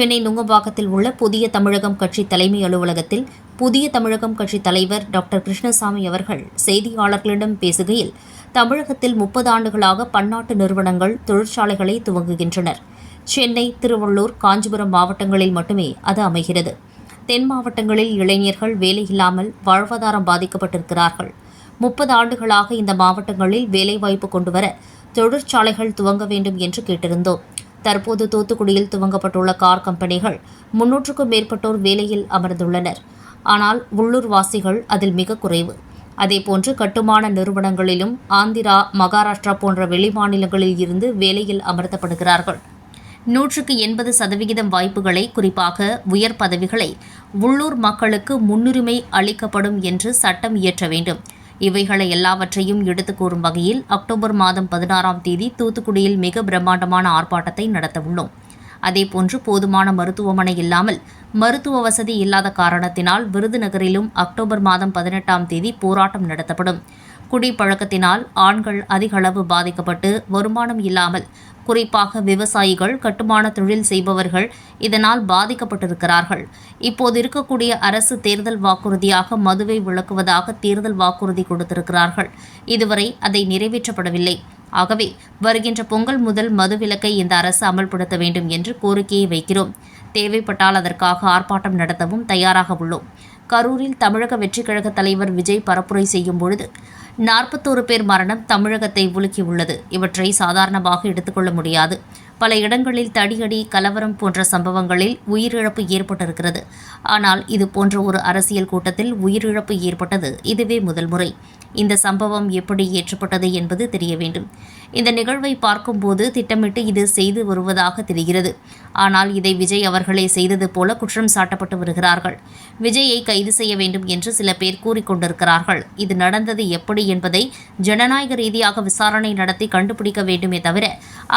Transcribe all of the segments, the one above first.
சென்னை நுங்கம்பாக்கத்தில் உள்ள புதிய தமிழகம் கட்சி தலைமை அலுவலகத்தில் புதிய தமிழகம் கட்சி தலைவர் டாக்டர் கிருஷ்ணசாமி அவர்கள் செய்தியாளர்களிடம் பேசுகையில் தமிழகத்தில் முப்பது ஆண்டுகளாக பன்னாட்டு நிறுவனங்கள் தொழிற்சாலைகளை துவங்குகின்றனர். சென்னை திருவள்ளூர் காஞ்சிபுரம் மாவட்டங்களில் மட்டுமே அது அமைகிறது. தென் மாவட்டங்களில் இளைஞர்கள் வேலையில்லாமல் வாழ்வாதாரம் பாதிக்கப்பட்டிருக்கிறார்கள். முப்பது ஆண்டுகளாக இந்த மாவட்டங்களில் வேலைவாய்ப்பு கொண்டுவர தொழிற்சாலைகள் துவங்க வேண்டும் என்று கேட்டிருந்தோம். தற்போது தூத்துக்குடியில் துவங்கப்பட்டுள்ள கார் கம்பெனிகள் முன்னூற்றுக்கும் மேற்பட்டோர் வேலையில் அமர்ந்துள்ளனர். ஆனால் உள்ளூர் வாசிகள் அதில் மிக குறைவு. அதேபோன்று கட்டுமான நிறுவனங்களிலும் ஆந்திரா மகாராஷ்டிரா போன்ற வெளிமாநிலங்களில் இருந்து வேலையில் அமர்த்தப்படுகிறார்கள். நூற்றுக்கு எண்பது சதவிகிதம் வாய்ப்புகளை குறிப்பாக உயர் பதவிகளை உள்ளூர் மக்களுக்கு முன்னுரிமை அளிக்கப்படும் என்று சட்டம் இயற்ற வேண்டும். இவைகளை எல்லாவற்றையும் எடுத்து கூறும் வகையில் அக்டோபர் மாதம் பதினாறாம் தேதி தூத்துக்குடியில் மிக பிரம்மாண்டமான ஆர்ப்பாட்டத்தை நடத்தவுள்ளோம் அதேபோன்று போதுமான மருத்துவமனை இல்லாமல் மருத்துவ வசதி இல்லாத காரணத்தினால் விருதுநகரிலும் அக்டோபர் மாதம் பதினெட்டாம் தேதி போராட்டம் நடத்தப்படும். குடிப்பழக்கத்தினால் ஆண்கள் அதிகளவு பாதிக்கப்பட்டு வருமானம் இல்லாமல் குறிப்பாக விவசாயிகள் கட்டுமான தொழில் செய்பவர்கள் இதனால் பாதிக்கப்பட்டிருக்கிறார்கள். இப்போது இருக்கக்கூடிய அரசு தேர்தல் வாக்குறுதியாக மதுவை விளக்குவதாக தேர்தல் வாக்குறுதி கொடுத்திருக்கிறார்கள். இதுவரை அதை நிறைவேற்றப்படவில்லை. ஆகவே வருகின்ற பொங்கல் முதல் மதுவிலக்கை இந்த அரசு அமல்படுத்த வேண்டும் என்று கோரிக்கையை வைக்கிறோம். தேவைப்பட்டால் அதற்காக ஆர்ப்பாட்டம் நடத்தவும் தயாராக உள்ளோம். கரூரில் தமிழக வெற்றிக் கழக தலைவர் விஜய் பரப்புரை செய்யும் பொழுது நாற்பத்தோரு பேர் மரணம் தமிழகத்தை உலுக்கியுள்ளது. இவற்றை சாதாரணமாக எடுத்துக்கொள்ள முடியாது. பல இடங்களில் தடியடி கலவரம் போன்ற சம்பவங்களில் உயிரிழப்பு ஏற்பட்டிருக்கிறது. ஆனால் இது போன்ற ஒரு அரசியல் கூட்டத்தில் உயிரிழப்பு ஏற்பட்டது இதுவே முதல் முறை. இந்த சம்பவம் எப்படி ஏற்றப்பட்டது என்பது தெரிய வேண்டும். இந்த நிகழ்வை பார்க்கும்போது திட்டமிட்டு இது செய்து வருவதாக தெரிகிறது. ஆனால் இதை விஜய் அவர்களே செய்தது போல குற்றம் சாட்டப்பட்டு வருகிறார்கள். விஜயை கைது செய்ய வேண்டும் என்று சில பேர் கூறிக்கொண்டிருக்கிறார்கள். இது நடந்தது எப்படி என்பதை ஜனநாயக ரீதியாக விசாரணை நடத்தி கண்டுபிடிக்க வேண்டுமே தவிர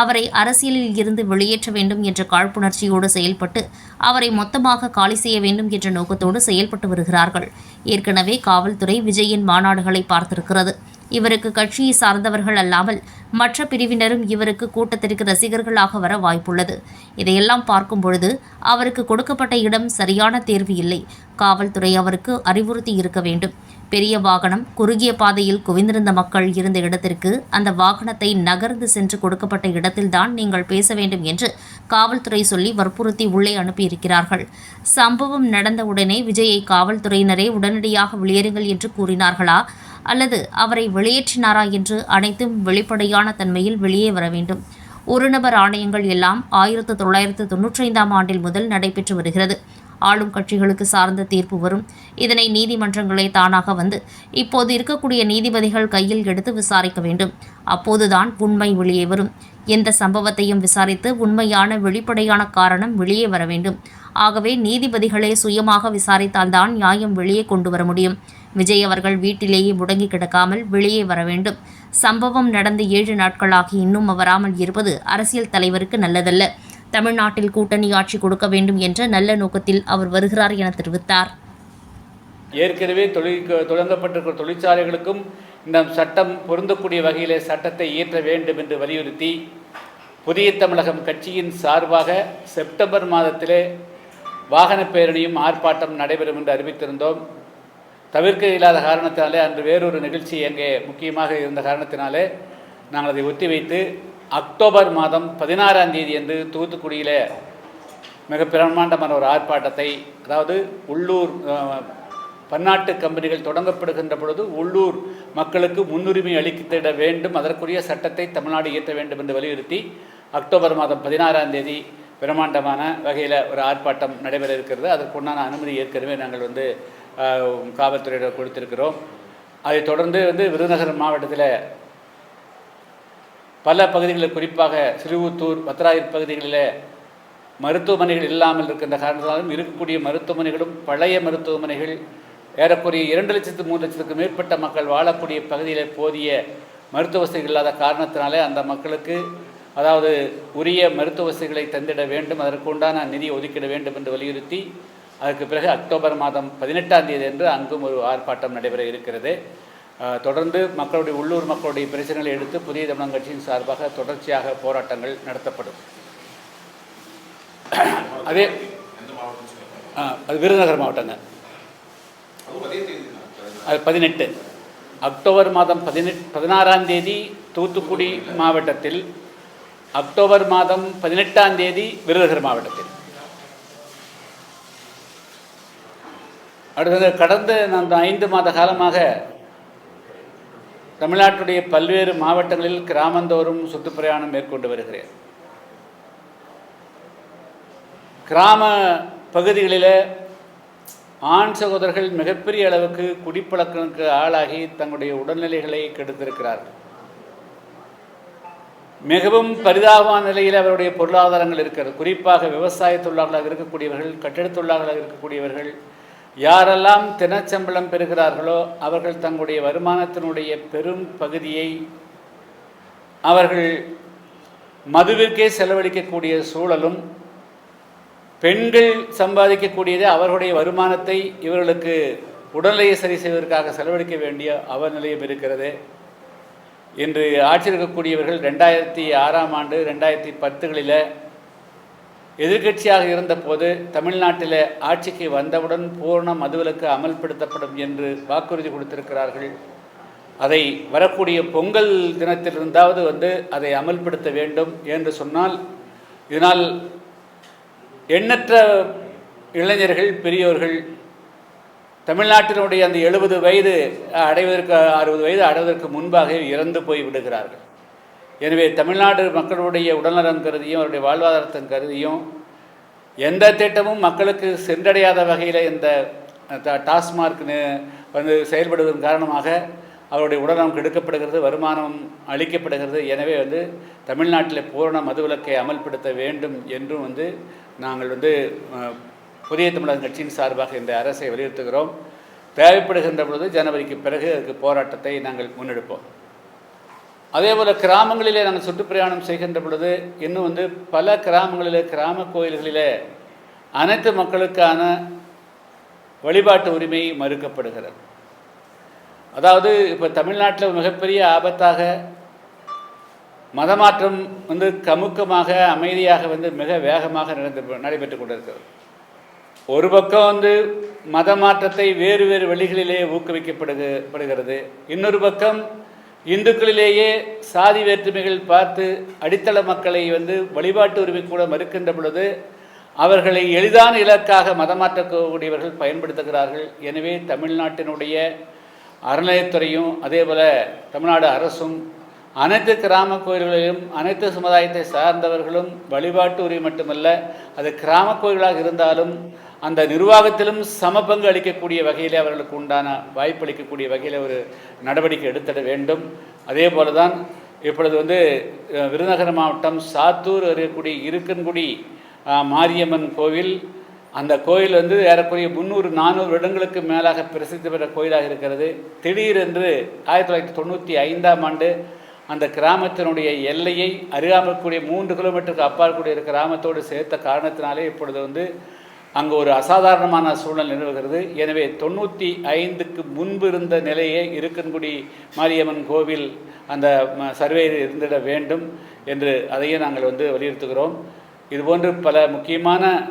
அவரை அரசியலில் இருந்து வெளியேற்ற வேண்டும் என்ற காழ்ப்புணர்ச்சியோடு செயல்பட்டு அவரை மொத்தமாக காலி செய்ய வேண்டும் என்ற நோக்கத்தோடு செயல்பட்டு வருகிறார்கள். ஏற்கனவே காவல்துறை விஜயின் மாநாடுகளை பார்த்திருக்கிறது. இவருக்கு கட்சியை சார்ந்தவர்கள் அல்லாமல் மற்ற பிரிவினரும் இவருக்கு கூட்டத்திற்கு ரசிகர்களாக வர வாய்ப்புள்ளது. இதையெல்லாம் பார்க்கும் பொழுது அவருக்கு கொடுக்கப்பட்ட இடம் சரியான தேர்வு இல்லை. காவல்துறை அவருக்கு அறிவுறுத்தி இருக்க வேண்டும். பெரிய வாகனம் குறுகிய பாதையில் குவிந்திருந்த மக்கள் இருந்த இடத்திற்கு அந்த வாகனத்தை நகர்ந்து சென்று கொடுக்கப்பட்ட இடத்தில்தான் நீங்கள் பேச வேண்டும் என்று காவல்துறை சொல்லி வற்புறுத்தி உள்ளே அனுப்பியிருக்கிறார்கள். சம்பவம் நடந்தவுடனே விஜயை காவல்துறையினரே உடனடியாக வெளியேறுங்கள் என்று கூறினார்களா? அல்லது அவரை வெளியேற்றினாரா என்று அனைத்தும் வெளிப்படையான தன்மையில் வெளியே வர வேண்டும். ஒரு நபர் ஆணையங்கள் எல்லாம் ஆயிரத்து தொள்ளாயிரத்து தொன்னூற்றைந்தாம் ஆண்டில் முதல் நடைபெற்று வருகிறது. ஆளும் கட்சிகளுக்கு சார்ந்த தீர்ப்பு வரும். இதனை நீதிமன்றங்களே தானாக வந்து இப்போது இருக்கக்கூடிய நீதிபதிகள் கையில் எடுத்து விசாரிக்க வேண்டும். அப்போதுதான் உண்மை வெளியே வரும். எந்த சம்பவத்தையும் விசாரித்து உண்மையான வெளிப்படையான காரணம் வெளியே வர வேண்டும். ஆகவே நீதிபதிகளே சுயமாக விசாரித்தால்தான் நியாயம் வெளியே கொண்டு வர முடியும். விஜய் அவர்கள் வீட்டிலேயே முடங்கி கிடக்காமல் வெளியே வர வேண்டும். சம்பவம் நடந்து ஏழு நாட்களாகி இன்னும் வராமல் இருப்பது அரசியல் தலைவருக்கு நல்லதல்ல. தமிழ்நாட்டில் கூட்டணி ஆட்சி கொடுக்க வேண்டும் என்ற நல்ல நோக்கத்தில் அவர் வருகிறார் என தெரிவித்தார். ஏற்கனவே தொழில் தொடங்கப்பட்டிருக்கிற தொழிற்சாலைகளுக்கும் இந்த சட்டம் பொருந்தக்கூடிய வகையிலே சட்டத்தை இயற்ற வேண்டும் என்று வலியுறுத்தி புதிய தமிழகம் கட்சியின் சார்பாக செப்டம்பர் மாதத்திலே வாகன பேரணியும் ஆர்ப்பாட்டம் நடைபெறும் என்று அறிவித்திருந்தோம். தவிர்க்க இல்லாத காரணத்தினாலே அன்று வேறொரு நிகழ்ச்சி எங்கே முக்கியமாக இருந்த காரணத்தினாலே நாங்கள் அதை ஒத்தி வைத்து அக்டோபர் மாதம் பதினாறாம் தேதி அன்று தூத்துக்குடியில் மிக பிரம்மாண்டமான ஒரு ஆர்ப்பாட்டத்தை அதாவது உள்ளூர் பன்னாட்டு கம்பெனிகள் தொடங்கப்படுகின்ற பொழுது உள்ளூர் மக்களுக்கு முன்னுரிமை அளித்திட வேண்டும் அதற்குரிய சட்டத்தை தமிழ்நாடு இயற்ற வேண்டும் என்று வலியுறுத்தி அக்டோபர் மாதம் பதினாறாம் தேதி பிரம்மாண்டமான வகையில் ஒரு ஆர்ப்பாட்டம் நடைபெற இருக்கிறது. அதற்குண்டான அனுமதி ஏற்கனவே நாங்கள் வந்து காவல்துறையிடம் கொடுத்திருக்கிறோம். அதைத் தொடர்ந்து வந்து விருதுநகர் மாவட்டத்தில் பல பகுதிகளில் குறிப்பாக சிறுவத்தூர் பத்ராயிர் பகுதிகளில் மருத்துவமனைகள் இல்லாமல் இருக்கின்ற காரணத்தாலும் இருக்கக்கூடிய மருத்துவமனைகளும் பழைய மருத்துவமனைகள் ஏறக்குறைய இரண்டு லட்சத்து மூன்று லட்சத்துக்கு மேற்பட்ட மக்கள் வாழக்கூடிய பகுதியில் போதிய மருத்துவ வசதிகள் இல்லாத காரணத்தினாலே அந்த மக்களுக்கு அதாவது உரிய மருத்துவ வசதிகளை தந்திட வேண்டும். அதற்கு உண்டான நிதி ஒதுக்கிட வேண்டும் என்று வலியுறுத்தி அதுக்கு பிறகு அக்டோபர் மாதம் பதினெட்டாம் தேதி என்று அங்கும் ஒரு ஆர்ப்பாட்டம் நடைபெற இருக்கிறது. தொடர்ந்து மக்களுடைய உள்ளூர் மக்களுடைய பிரச்சனைகளை எடுத்து புதிய தமிழக கட்சியின் சார்பாக தொடர்ச்சியாக போராட்டங்கள் நடத்தப்படும். அதே அது விருதுநகர் மாவட்டங்க. அது பதினெட்டு. அக்டோபர் மாதம் பதினெட் பதினாறாம் தேதி தூத்துக்குடி மாவட்டத்தில் அக்டோபர் மாதம் பதினெட்டாம் தேதி விருதுநகர் மாவட்டத்தில். அடுத்தது கடந்த அந்த ஐந்து மாத காலமாக தமிழ்நாட்டுடைய பல்வேறு மாவட்டங்களில் கிராமந்தோறும் சுற்றுப்பிரயாணம் மேற்கொண்டு வருகிறேன். கிராம பகுதிகளில் ஆண் சகோதரர்கள் மிகப்பெரிய அளவுக்கு குடிப்பழக்கனுக்கு ஆளாகி தங்களுடைய உடல்நிலைகளை கெடுத்திருக்கிறார்கள். மிகவும் பரிதாபமான நிலையில் அவருடைய பொருளாதாரங்கள் இருக்கிறது. குறிப்பாக விவசாய தொழிலாளர்களாக இருக்கக்கூடியவர்கள் கட்டிடத் தொழிலாளர்களாக இருக்கக்கூடியவர்கள் யாரெல்லாம் தினச்சம்பளம் பெறுகிறார்களோ அவர்கள் தங்களுடைய வருமானத்தினுடைய பெரும் பகுதியை அவர்கள் மதுவிற்கே செலவழிக்கக்கூடிய சூழலும் பெண்கள் சம்பாதிக்கக்கூடியது அவர்களுடைய வருமானத்தை இவர்களுக்கு உடல்நிலையை சரி செய்வதற்காக செலவழிக்க வேண்டிய அவநிலையும் இருக்கிறது. இன்று ஆட்சி இருக்கக்கூடியவர்கள் ரெண்டாயிரத்தி ஆறாம் ஆண்டு ரெண்டாயிரத்தி பத்துகளில் எதிர்க்கட்சியாக இருந்தபோது தமிழ்நாட்டில் ஆட்சிக்கு வந்தவுடன் பூர்ண மதுவிலக்கு அமல்படுத்தப்படும் என்று வாக்குறுதி கொடுத்திருக்கிறார்கள். அதை வரக்கூடிய பொங்கல் தினத்திலிருந்தாவது வந்து அதை அமல்படுத்த வேண்டும் என்று சொன்னால் இதனால் எண்ணற்ற இளைஞர்கள் பெரியோர்கள் தமிழ்நாட்டினுடைய அந்த எழுபது வயது அடைவதற்கு அறுபது வயது அடைவதற்கு முன்பாகவே இறந்து போய் விடுகிறார்கள். எனவே தமிழ்நாடு மக்களுடைய உடல்நலம் கருதியும் அவருடைய வாழ்வாதாரத்தின் கருதியும் எந்த திட்டமும் மக்களுக்கு சென்றடையாத வகையில் இந்த டாஸ்மார்க் வந்து செயல்படுவதன் காரணமாக அவருடைய உடல்நலம் கெடுக்கப்படுகிறது வருமானம் அளிக்கப்படுகிறது. எனவே வந்து தமிழ்நாட்டில் பூரண மதுவிலக்கை அமல்படுத்த வேண்டும் என்றும் வந்து நாங்கள் வந்து புதிய தமிழக கட்சியின் சார்பாக இந்த அரசை வலியுறுத்துகிறோம். தேவைப்படுகின்ற பொழுது ஜனவரிக்கு பிறகு அதுக்கு போராட்டத்தை நாங்கள் முன்னெடுப்போம். அதே போல் கிராமங்களிலே நாங்கள் சுற்றுப்பிரயாணம் செய்கின்ற பொழுது இன்னும் வந்து பல கிராமங்களிலே கிராம கோயில்களிலே அனைத்து மக்களுக்கான வழிபாட்டு உரிமை மறுக்கப்படுகிறது. அதாவது இப்போ தமிழ்நாட்டில் மிகப்பெரிய ஆபத்தாக மதமாற்றம் வந்து கமுக்கமாக அமைதியாக வந்து மிக வேகமாக நடந்து நடைபெற்று கொண்டிருக்கிறது. ஒரு பக்கம் வந்து மத மாற்றத்தை வேறு வேறு வழிகளிலே ஊக்குவிக்கப்படுகிறது இன்னொரு பக்கம் இந்துக்களிலேயே சாதி வேற்றுமைகள் பார்த்து அடித்தள மக்களை வந்து வழிபாட்டு உரிமை கூட மறுக்கின்ற பொழுது அவர்களை எளிதான இலக்காக மதமாற்றக்கூடியவர்கள் பயன்படுத்துகிறார்கள். எனவே தமிழ்நாட்டினுடைய அறநிலையத்துறையும் அதேபோல் தமிழ்நாடு அரசும் அனைத்து கிராம கோயில்களிலும் அனைத்து சமுதாயத்தை சார்ந்தவர்களும் வழிபாட்டு உரிமை மட்டுமல்ல அது கிராம கோயில்களாக இருந்தாலும் அந்த நிர்வாகத்திலும் சம பங்கு அளிக்கக்கூடிய வகையில் அவர்களுக்கு உண்டான வாய்ப்பு அளிக்கக்கூடிய வகையில் ஒரு நடவடிக்கை எடுத்திட வேண்டும். அதே போல தான் இப்பொழுது வந்து விருதுநகர் மாவட்டம் சாத்தூர் இருக்கக்கூடிய இருக்கன்குடி மாரியம்மன் கோவில். அந்த கோயில் வந்து ஏறக்குறைய முந்நூறு நானூறு வருடங்களுக்கு மேலாக பிரசித்தி பெற்ற கோயிலாக இருக்கிறது. திடீரென்று ஆயிரத்தி தொள்ளாயிரத்தி தொண்ணூற்றி ஐந்தாம் ஆண்டு அந்த கிராமத்தினுடைய எல்லையை அருகாமல் கூடிய மூன்று கிலோமீட்டருக்கு அப்பால் கூடிய கிராமத்தோடு சேர்த்த காரணத்தினாலே இப்பொழுது வந்து அங்கு ஒரு அசாதாரணமான சூழல் நிலவுகிறது. எனவே தொண்ணூற்றி ஐந்துக்கு முன்பு இருந்த நிலையே இருக்கன்குடி மாரியம்மன் கோவில் அந்த ம- சர்வேயில் இருந்திட வேண்டும் என்று அதையும் நாங்கள் வந்து வலியுறுத்துகிறோம். இதுபோன்று பல முக்கியமான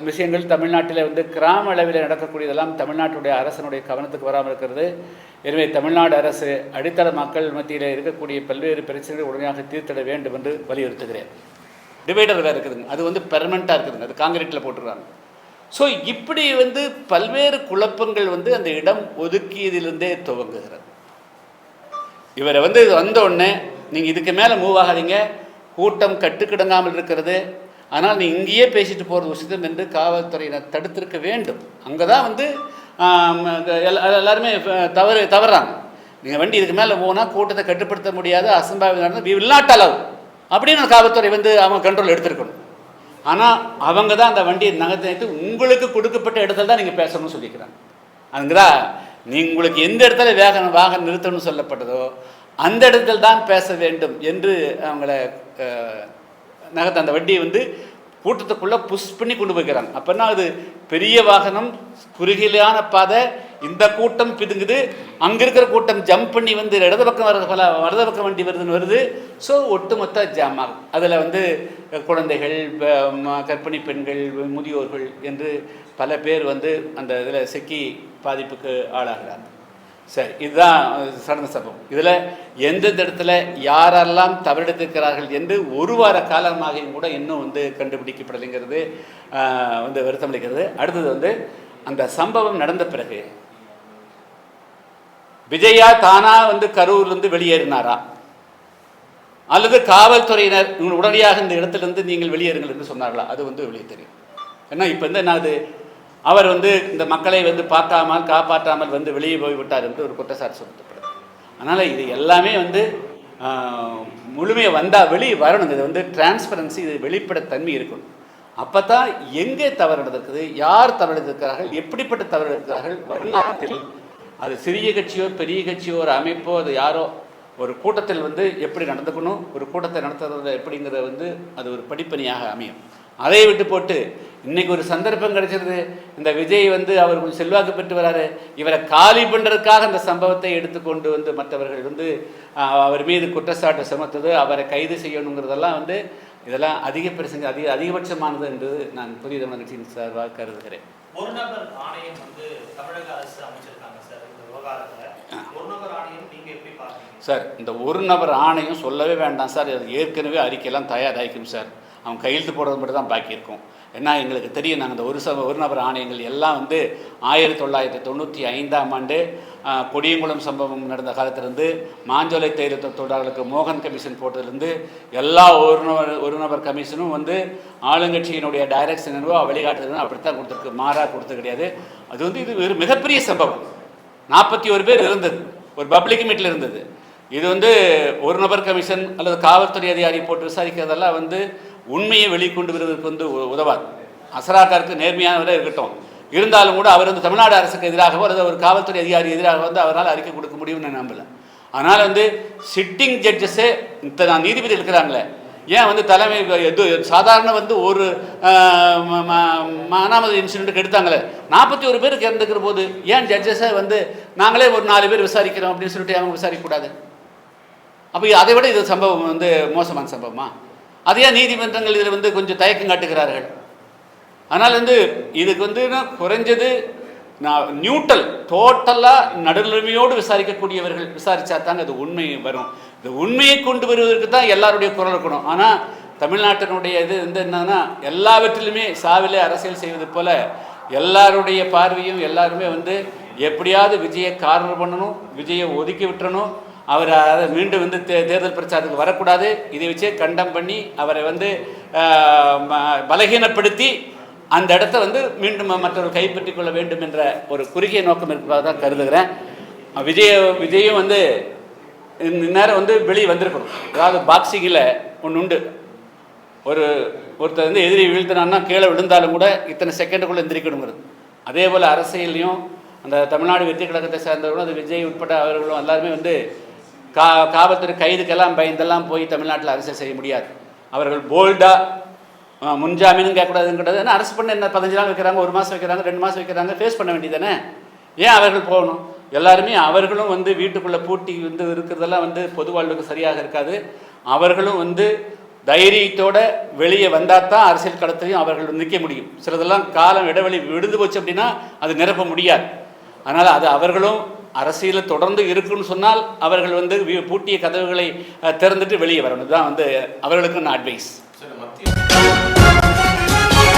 விஷயங்கள் தமிழ்நாட்டில் வந்து கிராம அளவில் நடக்கக்கூடியதெல்லாம் தமிழ்நாட்டுடைய அரசனுடைய கவனத்துக்கு வராமல் இருக்கிறது. எனவே தமிழ்நாடு அரசு அடித்தள மக்கள் மத்தியில் இருக்கக்கூடிய பல்வேறு பிரச்சனைகளை உடனடியாக தீர்த்திட வேண்டும் என்று வலியுறுத்துகிறேன். டிவைடர் வேறு இருக்குதுங்க. அது வந்து பெர்மனண்ட்டாக இருக்குதுங்க. அது காங்கிரீட்டில் போட்டுருக்காங்க ஸோ இப்படி வந்து பல்வேறு குழப்பங்கள் வந்து அந்த இடம் ஒதுக்கியதிலிருந்தே துவங்குகிறது. இவரை வந்து இது வந்த உடனே நீங்கள் இதுக்கு மேலே மூவ் ஆகாதீங்க. கூட்டம் கட்டுக்கிடங்காமல் இருக்கிறது. ஆனால் நீ இங்கேயே பேசிட்டு போகிறது உசிதம் என்று காவல்துறையினர் தடுத்திருக்க வேண்டும். அங்கே தான் வந்து எல்லாருமே தவறு தவறாங்க. நீங்கள் வண்டி இதுக்கு மேலே போனால் கூட்டத்தை கட்டுப்படுத்த முடியாது. அசம்பாவிதம் நடந்து வி வில் நாட் அலவ் அப்படின்னு காவல்துறை வந்து அவங்க கண்ட்ரோல் எடுத்திருக்கணும். ஆனால் அவங்க தான் அந்த வண்டியை நகர்த்தி உங்களுக்கு கொடுக்கப்பட்ட இடத்துல தான் நீங்கள் பேசணும்னு சொல்லிக்கிறாங்க. அதுங்கிறா நீங்கள் உங்களுக்கு எந்த இடத்துல வேகன வாகனம் நிறுத்தணும்னு சொல்லப்பட்டதோ அந்த இடத்தில் தான் பேச வேண்டும் என்று அவங்கள நகர்த்த அந்த வண்டியை வந்து கூட்டத்துக்குள்ளே புஷ் பண்ணி கொண்டு போய்க்கிறாங்க. அப்போனா அது பெரிய வாகனம் குறுகிலான பாதை இந்த கூட்டம் பிதுங்குது. அங்கே இருக்கிற கூட்டம் ஜம்ப் பண்ணி வந்து இடது பக்கம் வர பல வலது பக்கம் வண்டி வருதுன்னு வருது. ஸோ ஒட்டுமொத்த ஜாம் ஆகும் அதில் வந்து குழந்தைகள் கர்ப்பிணி பெண்கள் முதியோர்கள் என்று பல பேர் வந்து அந்த இதில் சிக்கி பாதிப்புக்கு ஆளாகிறாங்க. சரி இதுதான் சடங்கு சம்பவம். இதில் எந்தெந்த இடத்துல யாரெல்லாம் தவறெடுத்திருக்கிறார்கள் என்று ஒரு வார காலமாகியும் கூட இன்னும் வந்து கண்டுபிடிக்கப்படலைங்கிறது வந்து வந்து வருத்தமளிக்கிறது. அடுத்தது வந்து அந்த சம்பவம் நடந்த பிறகு விஜயா தானா வந்து கரூர்லேருந்து வெளியேறினாரா? அல்லது காவல்துறையினர் இவங்க உடனடியாக இந்த இடத்துலேருந்து நீங்கள் வெளியேறுங்கள் என்று சொன்னார்களா? அது வந்து வெளியே தெரியும். ஏன்னா இப்போ வந்து என்ன ஆகுது அவர் வந்து இந்த மக்களை வந்து பார்க்காமல் காப்பாற்றாமல் வந்து வெளியே போய்விட்டார் என்று ஒரு குற்றச்சாட்டு சுமத்தப்படுது அதனால் இது எல்லாமே வந்து முழுமையாக வந்தால் வெளியே வரணும். இது வந்து டிரான்ஸ்பரன்சி இது வெளிப்படைத்தன்மை இருக்கணும். அப்போ தான் எங்கே தவறு நடந்திருக்குது? யார் தவறு எடுத்திருக்கிறார்கள் எப்படிப்பட்ட தவறு எடுக்கிறார்கள் வரலாற்றில் அது சிறிய கட்சியோ பெரிய கட்சியோ ஒரு அமைப்போ அது யாரோ ஒரு கூட்டத்தில் வந்து எப்படி நடந்துக்கணும் ஒரு கூட்டத்தை நடத்துறது எப்படிங்கிறத வந்து அது ஒரு படிப்பணியாக அமையும். அதை விட்டு போட்டு இன்னைக்கு ஒரு சந்தர்ப்பம் கிடைச்சிருது. இந்த விஜய் வந்து அவர் கொஞ்சம் செல்வாக்கு பெற்று வராரு. இவரை காலி பண்ணுறதுக்காக அந்த சம்பவத்தை எடுத்துக்கொண்டு வந்து மற்றவர்கள் வந்து அவர் மீது குற்றச்சாட்டு சுமத்துது. அவரை கைது செய்யணுங்கிறதெல்லாம் வந்து இதெல்லாம் அதிக பிரசங்க அதிக அதிகபட்சமானது என்று நான் புதிய தமிழ் கட்சியின் சார்பாக கருதுகிறேன். ஒரு நபர் ஆணையம் வந்து தமிழக அரசு அமைச்சர் சார் இந்த ஒரு நபர் ஆணையம் சொல்லவே வேண்டாம் சார். அது ஏற்கனவே அறிக்கையெல்லாம் தயாராகிக்கும் சார். அவன் கையெழுத்து போடுறது மட்டும் தான் பாக்கி இருக்கும். ஏன்னா எங்களுக்கு தெரியும் நாங்கள் இந்த ஒரு சப ஒரு நபர் ஆணையங்கள் எல்லாம் வந்து ஆயிரத்தி தொள்ளாயிரத்தி தொண்ணூற்றி ஐந்தாம் ஆண்டு கொடியங்குளம் சம்பவம் நடந்த காலத்திலிருந்து மாஞ்சோலை தேயிலை தொழிலாளர்களுக்கு மோகன் கமிஷன் போட்டதுலேருந்து எல்லா ஒரு நபர் ஒரு நபர் கமிஷனும் வந்து ஆளுங்கட்சியினுடைய டைரக்ஷன் என்னவோ வழிகாட்டுறது அப்படித்தான் கொடுத்துருக்கு. மாறா கொடுத்தது கிடையாது. அது வந்து இது ஒரு மிகப்பெரிய சம்பவம். நாற்பத்தி ஒரு பேர் இருந்தது. ஒரு பப்ளிக் மீட்டில் இருந்தது. இது வந்து ஒரு நபர் கமிஷன் அல்லது காவல்துறை அதிகாரி போட்டு விசாரிக்கிறதெல்லாம் வந்து உண்மையை வெளிக்கொண்டு வருவதற்கு வந்து உ- உதவாது. அசராக்காருக்கு நேர்மையானவரே இருக்கட்டும். இருந்தாலும் கூட அவர் வந்து தமிழ்நாடு அரசுக்கு எதிராகவோ அல்லது ஒரு காவல்துறை அதிகாரி எதிராக வந்து அவரால் அறிக்கை கொடுக்க முடியும்னு நான் நம்பல. அதனால் வந்து சிட்டிங் ஜட்ஜஸே இத்தனை நீதிபதி இருக்கிறாங்களே ஏன் வந்து தலைமை எது சாதாரண வந்து ஒரு ஆஹ், இன்சிடென்ட்டுக்கு எடுத்தாங்களே நாற்பத்தி ஒரு பேருக்கு இறந்துக்கிற போது ஏன் ஜட்ஜஸை வந்து நாங்களே ஒரு நாலு பேர் விசாரிக்கிறோம் அப்படின்னு சொல்லிட்டு அவங்க விசாரிக்கக்கூடாது? அப்போ அதை விட இது சம்பவம் வந்து மோசமான சம்பவமா? அது ஏன் நீதிமன்றங்கள் இதில் வந்து கொஞ்சம் தயக்கம் காட்டுகிறார்கள்? அதனால் வந்து இதுக்கு வந்து குறைஞ்சது நான் நியூட்ரல் டோட்டலாக நடுநிலைமையோடு விசாரிக்கக்கூடியவர்கள் விசாரித்தா தாங்க அது உண்மை வரும். இந்த உண்மையை கொண்டு வருவதற்கு தான் எல்லாருடைய குரல் இருக்கணும். ஆனால் தமிழ்நாட்டினுடைய இது வந்து என்னன்னா எல்லாவற்றிலுமே சாவிலே அரசியல் செய்வது போல எல்லாருடைய பார்வையும் எல்லாருமே வந்து எப்படியாவது விஜயை காரணம் பண்ணணும் விஜயை ஒதுக்கி விட்டுறணும். அவர் அதை மீண்டும் வந்து தே தேர்தல் பிரச்சாரத்துக்கு வரக்கூடாது. இதை வச்சே கண்டம் பண்ணி அவரை வந்து ம- பலகீனப்படுத்தி அந்த இடத்த வந்து மீண்டும் மற்றவர்கள் கைப்பற்றிக் கொள்ள வேண்டும் என்ற ஒரு குறுகிய நோக்கம் இருப்பதாக தான் கருதுகிறேன். விஜய விஜயும் வந்து நேரம் வந்து வெளியே வந்திருக்கணும். அதாவது பாக்ஸிங்கில் ஒன்று உண்டு. ஒரு ஒருத்தர் வந்து எதிரி வீழ்த்தினான்னா கீழே விழுந்தாலும் கூட இத்தனை செகண்டுக்குள்ளே எந்திரிக்கணுங்கிறது. அதே போல் அரசியல்லையும் அந்த தமிழ்நாடு வெற்றி கழகத்தை சேர்ந்தவர்களும் அது விஜய் உட்பட அவர்களும் எல்லாருமே வந்து கா காவல்துறை கைதுக்கெல்லாம் பயந்தெல்லாம் போய் தமிழ்நாட்டில் அரசியல் செய்ய முடியாது. அவர்கள் போல்டாக முன்ஜாமீனும் கேட்கக்கூடாதுன்னு கிடையாது ஏன்னா அரசு பண்ண என்ன பதினஞ்சு நாள் வைக்கிறாங்க ஒரு மாதம் வைக்கிறாங்க ரெண்டு மாதம் வைக்கிறாங்க ஃபேஸ் பண்ண வேண்டியதானே ஏன் அவர்கள் போகணும்? எல்லாருமே அவர்களும் வந்து வீட்டுக்குள்ளே பூட்டி வந்து இருக்கிறதெல்லாம் வந்து பொது வாழ்வுக்கு சரியாக இருக்காது. அவர்களும் வந்து தைரியத்தோட வெளியே வந்தால் தான் அரசியல் களத்திலையும் அவர்கள் நிற்க முடியும். சிலதெல்லாம் காலம் இடைவெளி விழுந்து போச்சு அப்படின்னா அது நிரப்ப முடியாது. அதனால் அது அவர்களும் அரசியலில் தொடர்ந்து இருக்குன்னு சொன்னால் அவர்கள் வந்து பூட்டிய கதவுகளை திறந்துட்டு வெளியே வரணும். இதுதான் வந்து அவர்களுக்கு நான் அட்வைஸ்